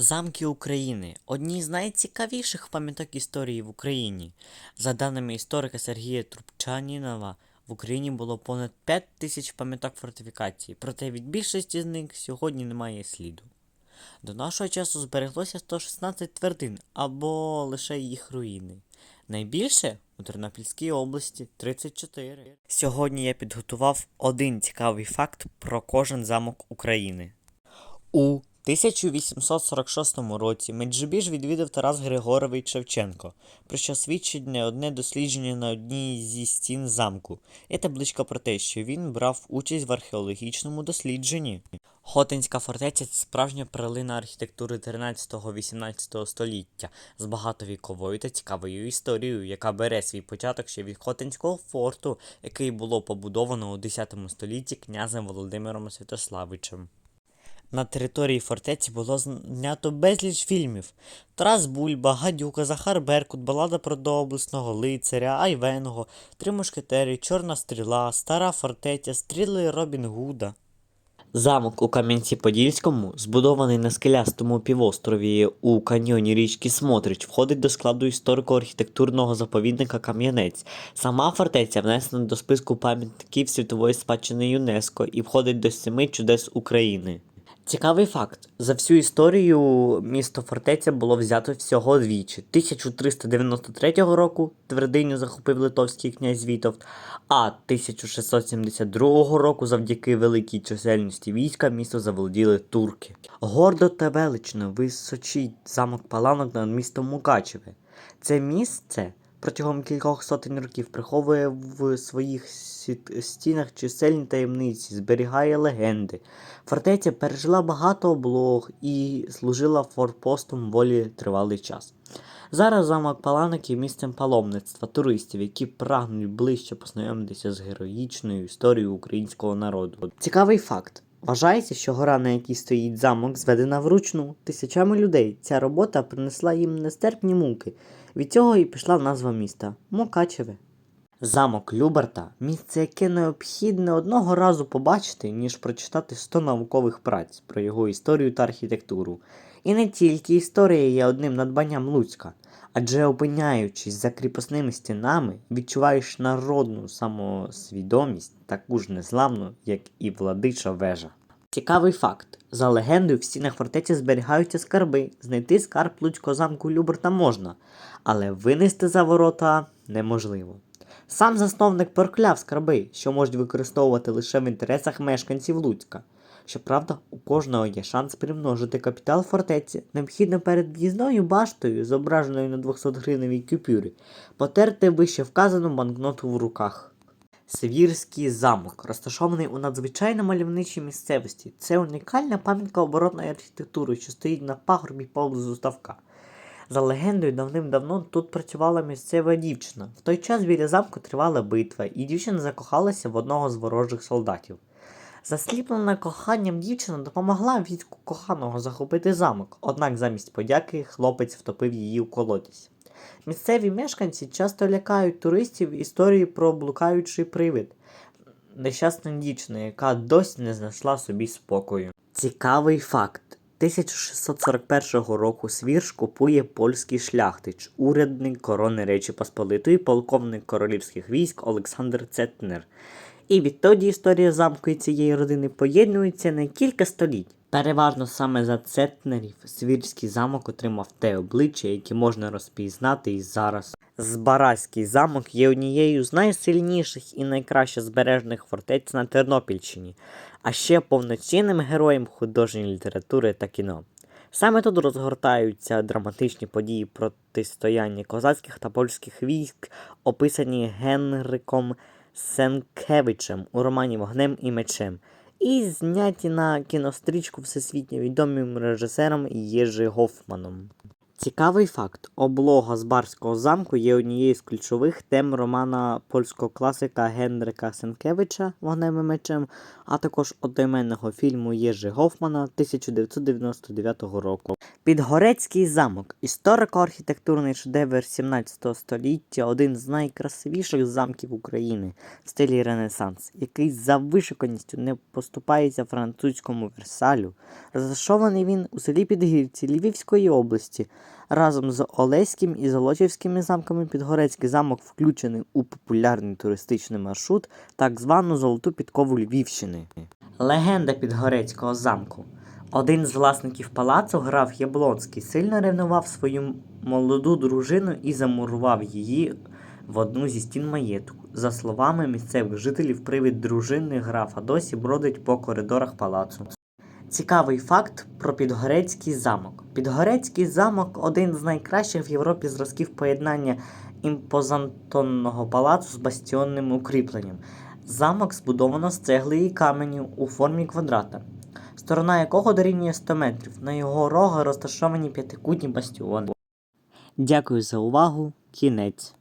Замки України одні з найцікавіших пам'яток історії в Україні. За даними історика Сергія Трубчанінова, в Україні було понад 5 тисяч пам'яток фортифікацій, проте від більшості з них сьогодні немає сліду. До нашого часу збереглося 116 твердин або лише їх руїни. Найбільше у Тернопільській області 34. Сьогодні я підготував один цікавий факт про кожен замок України. У 1846 році Меджибіж відвідав Тарас Григорович Шевченко, про що свідчить не одне дослідження на одній зі стін замку. Є табличка про те, що він брав участь в археологічному дослідженні. Хотинська фортеця це справжня перлина архітектури 13-18 століття з багатовіковою та цікавою історією, яка бере свій початок ще від Хотинського форту, який було побудовано у 10 столітті князем Володимиром Святославичем. На території фортеці було знято безліч фільмів: Тарас Бульба, Гадюка, Захар Беркут, Балада про доблесного лицаря, Айвенго, Три мушкетери, Чорна стріла, Стара фортеця, Стріли Робін Гуда. Замок у Кам'янці-Подільському, збудований на скелястому півострові у каньйоні річки Смотрич, входить до складу історико-архітектурного заповідника Кам'янець. Сама фортеця внесена до списку пам'ятників світової спадщини ЮНЕСКО і входить до семи чудес України. Цікавий факт: за всю історію місто фортеця було взято всього двічі. 1393 року твердиню захопив литовський князь Вітовт, а 1672 року, завдяки великій чисельності війська, місто заволоділи турки. Гордо та велично височить замок Паланок над містом Мукачеве. Це місце протягом кількох сотень років приховує в своїх стінах чисельні таємниці, зберігає легенди. Фортеця пережила багато облог і служила форпостом волі тривалий час. Зараз замок Паланок є місцем паломництва туристів, які прагнуть ближче познайомитися з героїчною історією українського народу. Цікавий факт. Вважається, що гора, на якій стоїть замок, зведена вручну тисячами людей. Ця робота принесла їм нестерпні муки. Від цього і пішла назва міста Мукачеве. Замок Люберта місце, яке необхідне одного разу побачити, ніж прочитати 100 наукових праць про його історію та архітектуру. І не тільки історія є одним надбанням Луцька, адже опиняючись за кріпосними стінами, відчуваєш народну самосвідомість, таку ж незламну, як і владича вежа. Цікавий факт: за легендою, в стінах фортеці зберігаються скарби. Знайти скарб Луцького замку Люберта можна, але винести за ворота неможливо. Сам засновник прокляв скарби, що можуть використовувати лише в інтересах мешканців Луцька. Щоправда, у кожного є шанс примножити капітал фортеці. Необхідно перед в'їзною баштою, зображеною на 200 гривневій купюрі, потерти вище вказану банкноту в руках. Свірський замок, розташований у надзвичайно мальовничій місцевості. Це унікальна пам'ятка оборонної архітектури, що стоїть на пагорбі поблизу ставка. За легендою, давним-давно тут працювала місцева дівчина. В той час біля замку тривала битва, і дівчина закохалася в одного з ворожих солдатів. Засліплена коханням дівчина допомогла війську коханого захопити замок, однак замість подяки хлопець втопив її у колодязь. Місцеві мешканці часто лякають туристів історією про блукаючий привид нещасна дівчина, яка досі не знайшла собі спокою. Цікавий факт. 1641 року Свірш купує польський шляхтич, урядник корони Речі Посполитої, полковник королівських військ Олександр Цетнер. І відтоді історія замку і цієї родини поєднується на кілька століть. Переважно саме за цетнерів Свірський замок отримав те обличчя, яке можна розпізнати і зараз. Збаразький замок є однією з найсильніших і найкраще збережених фортець на Тернопільщині, а ще повноцінним героєм художньої літератури та кіно. Саме тут розгортаються драматичні події протистояння козацьких та польських військ, описані Генриком Сенкевичем у романі Вогнем і мечем, і зняті на кінострічку всесвітньо відомим режисером Єжи Гофманом. Цікавий факт: облога з Барського замку є однією з ключових тем романа польського класика Генрика Сенкевича Вогнем і мечем, а також одноіменного фільму Єжи Гофмана 1999 року. Підгорецький замок історико-архітектурний шедевр 17 століття, один з найкрасивіших замків України в стилі Ренесанс, який за вишиканістю не поступається французькому Версалю. Розташований він у селі Підгірці Львівської області. Разом з Олеським і Золочівськими замками Підгорецький замок включений у популярний туристичний маршрут, так звану Золоту підкову Львівщини. Легенда Підгорецького замку. Один з власників палацу, граф Яблонський, сильно ревнував свою молоду дружину і замурував її в одну зі стін маєтку. За словами місцевих жителів, привід дружини графа досі бродить по коридорах палацу. Цікавий факт про Підгорецький замок. Підгорецький замок один з найкращих в Європі зразків поєднання імпозантонного палацу з бастіонним укріпленням. Замок збудовано з цегли і каменю у формі квадрата, сторона якого дорівнює 100 метрів. На його рога розташовані п'ятикутні бастіони. Дякую за увагу. Кінець.